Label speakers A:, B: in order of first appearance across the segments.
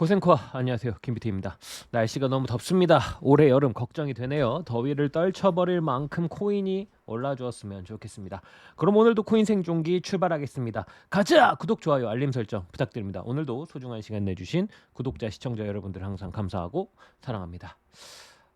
A: 고생커 안녕하세요 김비트입니다. 날씨가 너무 덥습니다. 올해 여름 걱정이 되네요. 더위를 떨쳐버릴 만큼 코인이 올라주었으면 좋겠습니다. 그럼 오늘도 코인 생존기 출발하겠습니다. 가자! 구독, 좋아요, 알림 설정 부탁드립니다. 오늘도 소중한 시간 내주신 구독자, 시청자 여러분들 항상 감사하고 사랑합니다.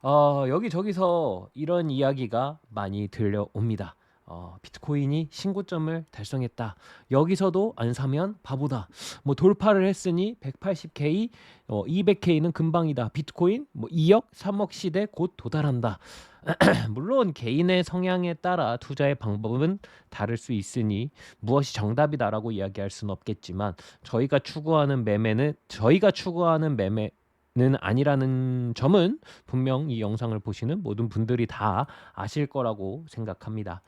A: 어, 여기저기서 이런 이야기가 많이 들려옵니다. 어, 비트코인이 신고점을 달성했다. 여기서도 안 사면 바보다. 뭐 돌파를 했으니 180K, 어, 200K는 금방이다. 비트코인 뭐 2억, 3억 시대 곧 도달한다. 물론 개인의 성향에 따라 투자의 방법은 다를 수 있으니 무엇이 정답이다라고 이야기할 수는 없겠지만 저희가 추구하는 매매는 저희가 추구하는 매매 는 아니라는 점은 분명 이 영상을 보시는 모든 분들이 다 아실 거라고 생각합니다.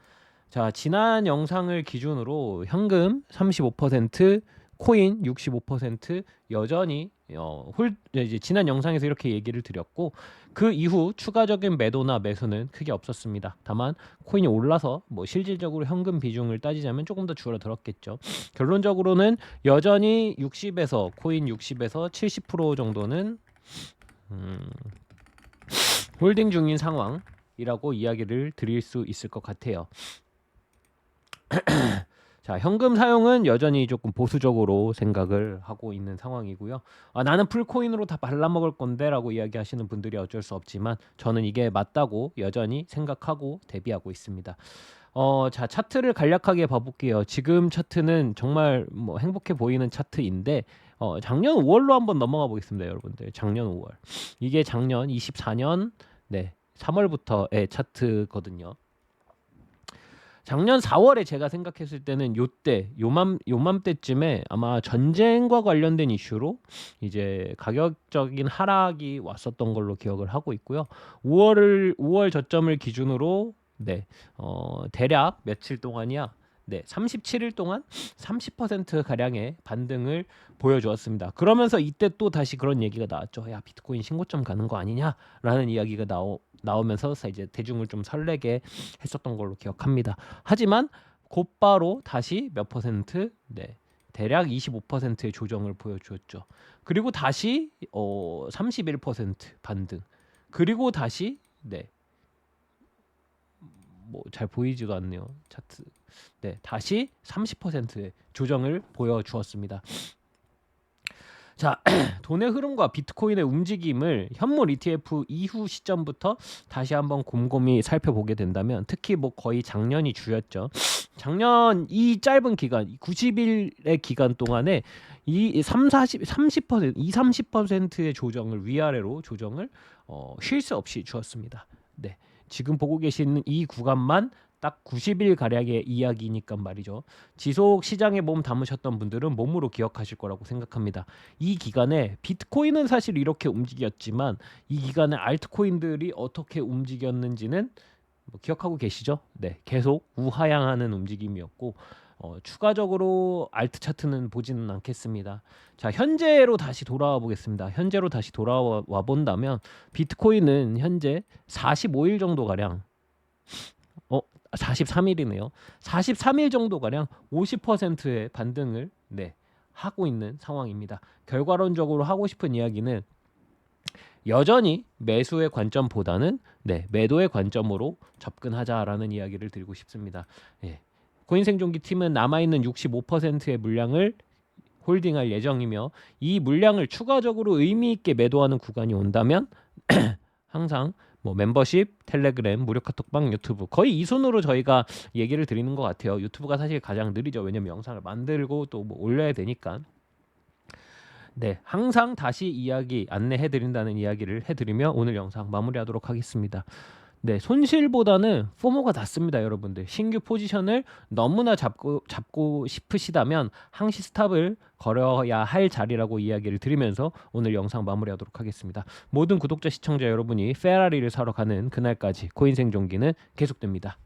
A: 자, 지난 영상을 기준으로 현금 35%, 코인 65% 여전히 어, 홀 이제 지난 영상에서 이렇게 얘기를 드렸고 그 이후 추가적인 매도나 매수는 크게 없었습니다. 다만 코인이 올라서 뭐 실질적으로 현금 비중을 따지자면 조금 더 줄어들었겠죠. 결론적으로는 여전히 60에서 코인 60에서 70% 정도는 음, 홀딩 중인 상황이라고 이야기를 드릴 수 있을 것 같아요. 자, 현금 사용은 여전히 조금 보수적으로 생각을 하고 있는 상황이고요. 아, 나는 풀코인으로 다 발라먹을 건데라고 이야기하시는 분들이 어쩔 수 없지만 저는 이게 맞다고 여전히 생각하고 대비하고 있습니다. 어, 자, 차트를 간략하게 봐볼게요. 지금 차트는 정말 뭐 행복해 보이는 차트인데 어, 작년 5월로 한번 넘어가 보겠습니다, 여러분들. 작년 5월. 이게 작년 24년 네, 3월부터의 차트거든요. 작년 4월에 제가 생각했을 때는 요때 요맘 요맘때쯤에 아마 전쟁과 관련된 이슈로 이제 가격적인 하락이 왔었던 걸로 기억을 하고 있고요. 5월을 5월 저점을 기준으로 네. 어, 대략 며칠 동안이야. 네, 37일 동안 30% 가량의 반등을 보여주었습니다. 그러면서 이때 또 다시 그런 얘기가 나왔죠. 야, 비트코인 신고점 가는 거 아니냐라는 이야기가 나오 나오면서 이제 대중을 좀 설레게 했었던 걸로 기억합니다. 하지만 곧바로 다시 몇 퍼센트, 네, 대략 25%의 조정을 보여주었죠. 그리고 다시 어, 31% 반등. 그리고 다시 네, 뭐 잘 보이지도 않네요. 차트. 네, 다시 30%의 조정을 보여주었습니다. 자, 돈의 흐름과 비트코인의 움직임을 현물 ETF 이후 시점부터 다시 한번 곰곰이 살펴보게 된다면 특히 뭐 거의 작년이 주였죠. 작년 이 짧은 기간, 90일의 기간 동안에 이 3, 40, 30%, 2, 30%의 조정을 위아래로 조정을 어, 쉴 새 없이 주었습니다. 네. 지금 보고 계시는 이 구간만 딱 90일 가량의 이야기니까 말이죠. 지속 시장에 몸 담으셨던 분들은 몸으로 기억하실 거라고 생각합니다. 이 기간에 비트코인은 사실 이렇게 움직였지만 이 기간에 알트코인들이 어떻게 움직였는지는 뭐 기억하고 계시죠? 네, 계속 우하향하는 움직임이었고 어, 추가적으로 알트 차트는 보지는 않겠습니다. 자, 현재로 다시 돌아와 보겠습니다. 현재로 다시 돌아와 본다면 비트코인은 현재 45일 정도 가량 어, 43일이네요. 43일 정도 가량 50%의 반등을 네, 하고 있는 상황입니다. 결과론적으로 하고 싶은 이야기는 여전히 매수의 관점보다는 네, 매도의 관점으로 접근하자라는 이야기를 드리고 싶습니다. 예. 코인 생존기 팀은 남아있는 65%의 물량을 홀딩할 예정이며 이 물량을 추가적으로 의미 있게 매도하는 구간이 온다면 항상 뭐 멤버십, 텔레그램, 무료 카톡방, 유튜브 거의 이 손으로 저희가 얘기를 드리는 것 같아요. 유튜브가 사실 가장 느리죠. 왜냐면 영상을 만들고 또 뭐 올려야 되니까. 네, 항상 다시 이야기 안내해 드린다는 이야기를 해 드리며 오늘 영상 마무리하도록 하겠습니다. 네, 손실보다는 포모가 낫습니다, 여러분들. 신규 포지션을 너무나 잡고 잡고 싶으시다면 항시 스탑을 걸어야 할 자리라고 이야기를 드리면서 오늘 영상 마무리하도록 하겠습니다. 모든 구독자 시청자 여러분이 페라리를 사러 가는 그날까지 코인 생존기는 계속됩니다.